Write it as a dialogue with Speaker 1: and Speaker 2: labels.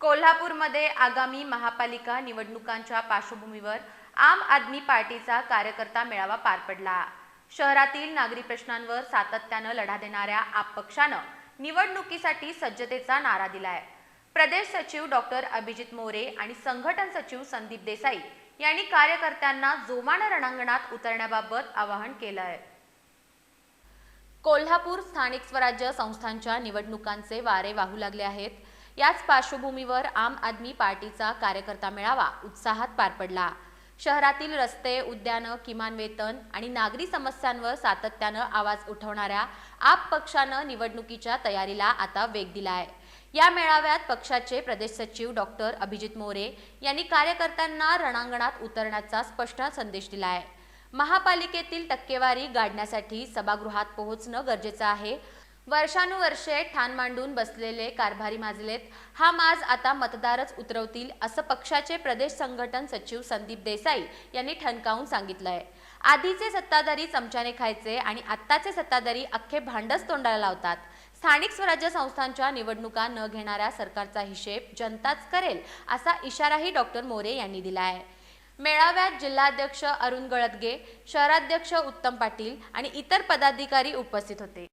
Speaker 1: कोल्हापूरमध्ये आगामी महापालिका निवडणुकांच्या पार्श्वभूमीवर आम आदमी पार्टीचा कार्यकर्ता मेळावा पार पडला. शहरातील नागरी प्रश्नांवर सातत्यानं लढा देणाऱ्या आप पक्षानं निवडणुकीसाठी सज्जतेचा नारा दिलाय. प्रदेश सचिव डॉक्टर अभिजित मोरे आणि संघटन सचिव संदीप देसाई यांनी कार्यकर्त्यांना जोमानं रणांगणात उतरण्याबाबत आवाहन केलं आहे कोल्हापूर स्थानिक स्वराज्य संस्थांच्या निवडणुकांचे वारे वाहू लागले आहेत. याच पार्श्वभूमीवर आम आदमी पार्टीचा कार्यकर्ता मेळावा उत्साहात पार पडला. शहरातील रस्ते उद्यानं किमान वेतन आणि नागरी समस्यांवर सातत्यानं आवाज उठवणाऱ्या आप पक्षानं निवडणुकीच्या तयारीला आता वेग दिला आहे या मेळाव्यात पक्षाचे प्रदेश सचिव डॉक्टर अभिजित मोरे यांनी कार्यकर्त्यांना रणांगणात उतरण्याचा स्पष्ट संदेश दिला आहे महापालिकेतील टक्केवारी गाडण्यासाठी सभागृहात पोहोचणं गरजेचं आहे. वर्षानुवर्षे ठाण मांडून बसलेले कारभारी माजलेत. हा माज आता मतदारच उतरवतील असं पक्षाचे प्रदेश संघटन सचिव संदीप देसाई यांनी ठणकावून सांगितलंय. आधीचे सत्ताधारी चमच्याने खायचे आणि आत्ताचे सत्ताधारी अख्खे भांडच तोंडाला लावतात. स्थानिक स्वराज्य संस्थांच्या निवडणुका न घेणाऱ्या सरकारचा हिशेब जनताच करेल असा इशाराही डॉक्टर मोरे यांनी दिला आहे मेळाव्यात जिल्हाध्यक्ष अरुण गळदगे शहराध्यक्ष उत्तम पाटील आणि इतर पदाधिकारी उपस्थित होते.